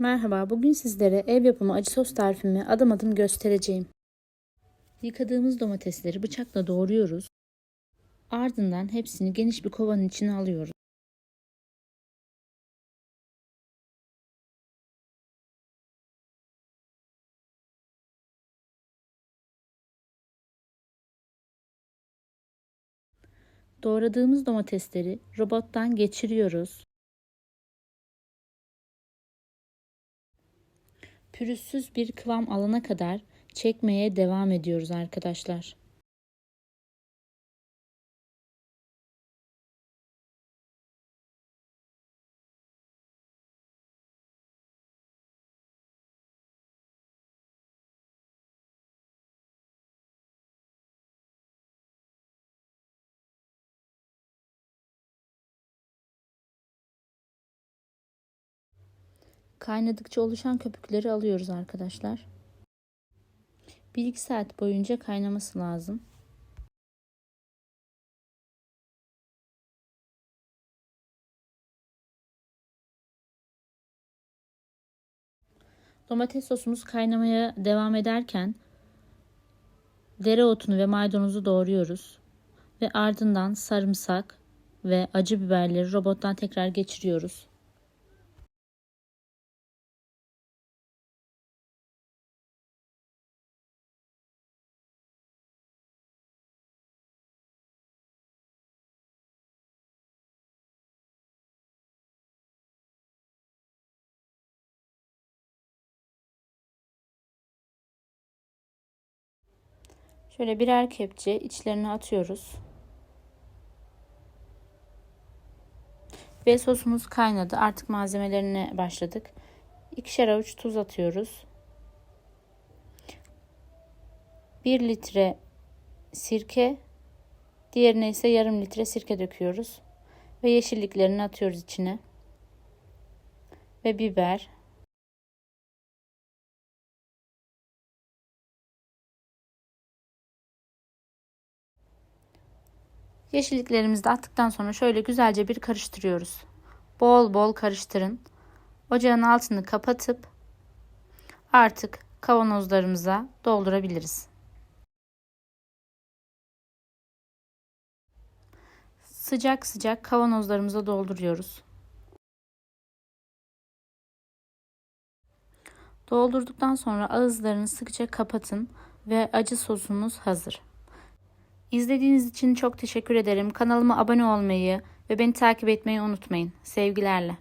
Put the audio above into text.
Merhaba, bugün sizlere ev yapımı acı sos tarifimi adım adım göstereceğim. Yıkadığımız domatesleri bıçakla doğruyoruz. Ardından hepsini geniş bir kovanın içine alıyoruz. Doğradığımız domatesleri robottan geçiriyoruz. Pürüzsüz bir kıvam alana kadar çekmeye devam ediyoruz arkadaşlar. Kaynadıkça oluşan köpükleri alıyoruz arkadaşlar. 1-2 saat boyunca kaynaması lazım. Domates sosumuz kaynamaya devam ederken dereotunu ve maydanozu doğruyoruz ve ardından sarımsak ve acı biberleri robottan tekrar geçiriyoruz. Şöyle birer kepçe içlerine atıyoruz. Ve sosumuz kaynadı. Artık malzemelerine başladık. İkişer avuç tuz atıyoruz. 1 litre sirke, diğerine ise yarım litre sirke döküyoruz. Ve yeşilliklerini atıyoruz içine. Ve biber, Yeşilliklerimizi attıktan sonra şöyle güzelce bir karıştırıyoruz. Bol bol karıştırın. Ocağın altını kapatıp artık kavanozlarımıza doldurabiliriz. Sıcak sıcak kavanozlarımıza dolduruyoruz. Doldurduktan sonra ağızlarını sıkıca kapatın ve acı sosumuz hazır. İzlediğiniz için çok teşekkür ederim. Kanalıma abone olmayı ve beni takip etmeyi unutmayın. Sevgilerle.